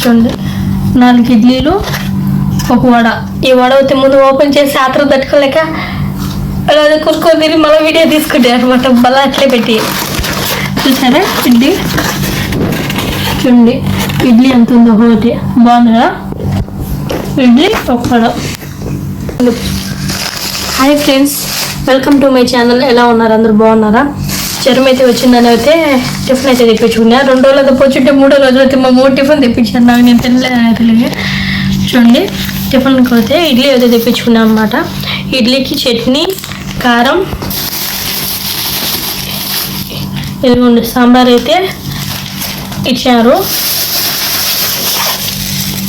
చూడండి. నాలుగు ఇడ్లీలు ఒక వడ. ఈ వడ అయితే ముందు ఓపెన్ చేసి ఆత్రం తట్టుకోలేక అలా కూర్చొని తిరిగి మళ్ళీ వీడియో తీసుకుంటే అనమాట. మళ్ళీ అట్లే పెట్టి. చూసారా ఇడ్లీ? చూడండి ఇడ్లీ ఎంత ఉందో ఒకటి బాగుందా? ఇడ్లీ ఒక vada. Hi friends welcome to my channel. ఎలా ఉన్నారు? అందరు బాగున్నారా? జ్వరం అయితే వచ్చిందని అయితే టిఫిన్ అయితే తెప్పించుకున్నా. రెండు రోజులు పోచుంటే మూడో రోజులు అయితే మా మూడు టిఫిన్ తెప్పించాను. నాకు నేను తినలేదు తెలియదు చూడండి టిఫిన్కి అయితే ఇడ్లీ అయితే తెప్పించుకున్నాను అనమాట ఇడ్లీకి చట్నీ కారం ఇదిగోండి సాంబార్ అయితే ఇచ్చారు.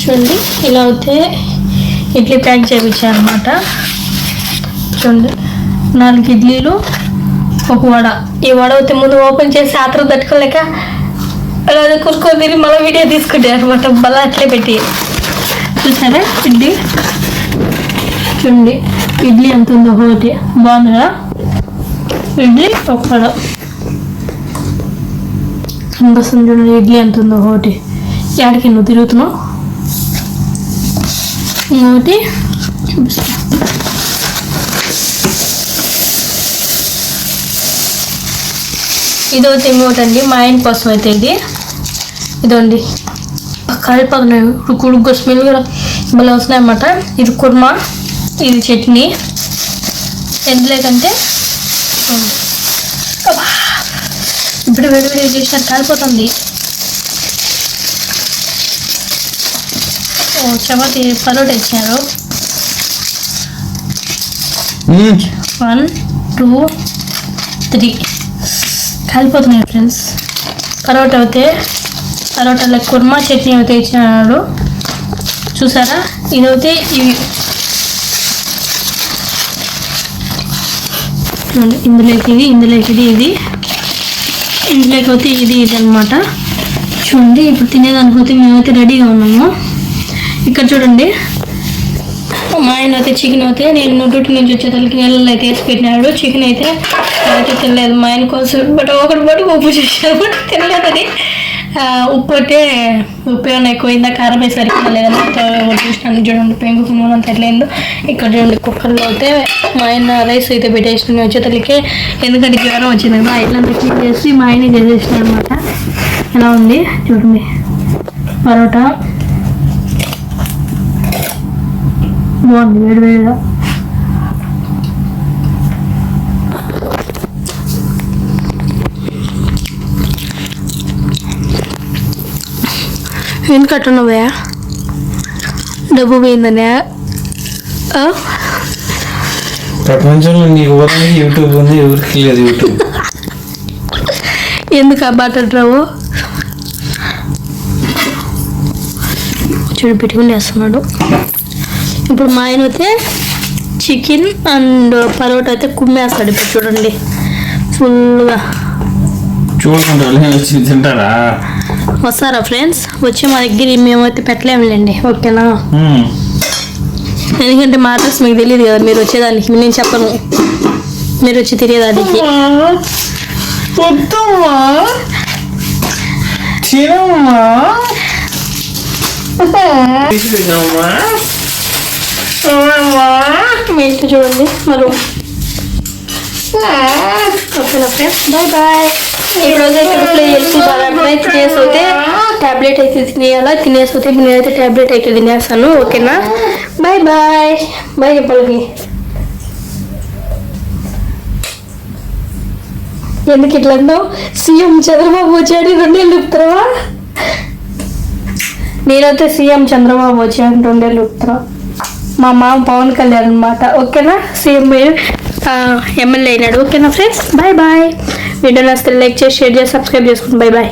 చూడండి ఇలా అయితే ఇడ్లీ ప్యాక్ చేయించారు అనమాట చూడండి నాలుగు ఇడ్లీలు ఒక వడ ఈ వడ అయితే ముందు ఓపెన్ చేసి ఆతరం తట్టుకోలేక అలా కూర్చొని తిరిగి మళ్ళీ వీడియో తీసుకుంటే అనమాట. మళ్ళీ అట్లే పెట్టి. చూసారా? ఇడ్లీ? చూడండి. ఇడ్లీ ఎంత ఉందో ఒకటి. బాగుందా? ఇడ్లీ ఒక వడ కనిపిస్తుంది చూడండి. ఇడ్లీ ఎంత ఉందో ఒకటి. ఎక్కడికి నువ్వు తిరుగుతున్నావు? ఇంకొకటి. ఇది ఒకటి ఇంకోటి అండి మా ఆయన కోసం అయితే ఇది. ఇదండి. కలిపదున్నాయి ఉడుకు స్మెల్ కూడా భలే వస్తున్నాయి అన్నమాట ఇది కుర్మా ఇది చట్నీ. ఎందులేకంటే. ఇప్పుడు వేడి వేడి చేసిన కాలిపోతుంది ఓ చపాతి పరోటా ఇచ్చారు వన్ టూ త్రీ. కాలిపోతున్నాయి ఫ్రెండ్స్. పరోటా అయితే పరోటాలో కుర్మా చట్నీ అయితే ఇచ్చినాడు. చూసారా? ఇదైతే ఇవి ఇందులోకి ఇది ఇందులోకి ఇది ఇది. ఇందులోకి అయితే ఇది ఇది అనమాట చూడండి ఇప్పుడు తినేదానికి అయితే మేమైతే రెడీగా ఉన్నాము. ఇక్కడ చూడండి మా ఆయన అయితే చికెన్ అయితే నేను డ్యూటీ నుంచి వచ్చేసరికి నీళ్ళలో అయితే వేసి పెట్టినాడు. చికెన్ అయితే అయితే తినలేదు. మా ఆయన కోసం బట్ ఒకటి పాటు ఉప్పు చేశాను బట్ తినలేదు అది. ఉప్పు అయితే ఉప్పు ఏమైనా ఎక్కువైందా కారం వేసరికి లేదని చూసినాను చూడండి పెంగు అంత ఎట్లయిందో ఇక్కడ చూడండి కుక్కర్లో అయితే మా ఆయన రైస్ అయితే పెట్టేసిన వచ్చేసరికి ఎందుకంటే జ్వరం వచ్చింది కదా ఇట్లా క్లీన్ చేసి మా ఆయన చేసేసిన అనమాట ఎలా ఉంది? చూడండి. పరోటా. బాగుంది వేడి వేడిగా. డబ్బు పోయిందనే. ఆ? ప్రపంచంలో నీకు యూట్యూబ్ ఉంది ఎవరికి లేదు యూట్యూబ్. ఎందుకు ఆ బటర్ రావు చూడు పెట్టుకుని వేస్తున్నాడు ఇప్పుడు మా ఆయన అయితే చికెన్ అండ్ పరోటా అయితే కుమ్మేస్తాడు ఇప్పుడు చూడండి. ఫుల్గా చూడకుండా తింటారా? వస్తారా ఫ్రెండ్స్ వచ్చి మా దగ్గర మేమైతే పెట్టలేములేండి ఓకేనా. ఎందుకంటే మా అడ్రస్ మీకు తెలియదు కదా మీరు వచ్చేదానికి నేను చెప్పను. మీరు వచ్చి తిరిగేదానికి. వద్దమ్మా. తినమ్మా. మీ ఇంట్లో చూడండి మరి ఓకేనా ఫ్రెండ్స్ బాయ్ బాయ్. ఈ రోజు అయితే రిప్లై చేసి బాగా. తినేసి అయితే ట్యాబ్లెట్ అయితే తినేయాలా? తినేసి అయితే నేనైతే ట్యాబ్లెట్ అయితే తినేస్తాను ఓకేనా? Bye bye. బాయ్ చెప్పాలి. ఎందుకు ఇట్లా అన్నావు సీఎం చంద్రబాబు వచ్చాడు రెండేళ్ళు చెప్తారా నేనైతే సీఎం చంద్రబాబు వచ్చాను రెండేళ్ళు చెప్తారా మా మామ పవన్ కళ్యాణ్ అనమాట ఓకేనా? సీఎం ఎమ్మెల్యే అయినాడు. ఓకేనా ఫ్రెండ్స్ బాయ్ బాయ్ వీడియో నచ్చితే లైక్ చేసి షేర్ చేసి సబ్స్క్రైబ్ చేసుకోండి బాయ్ బాయ్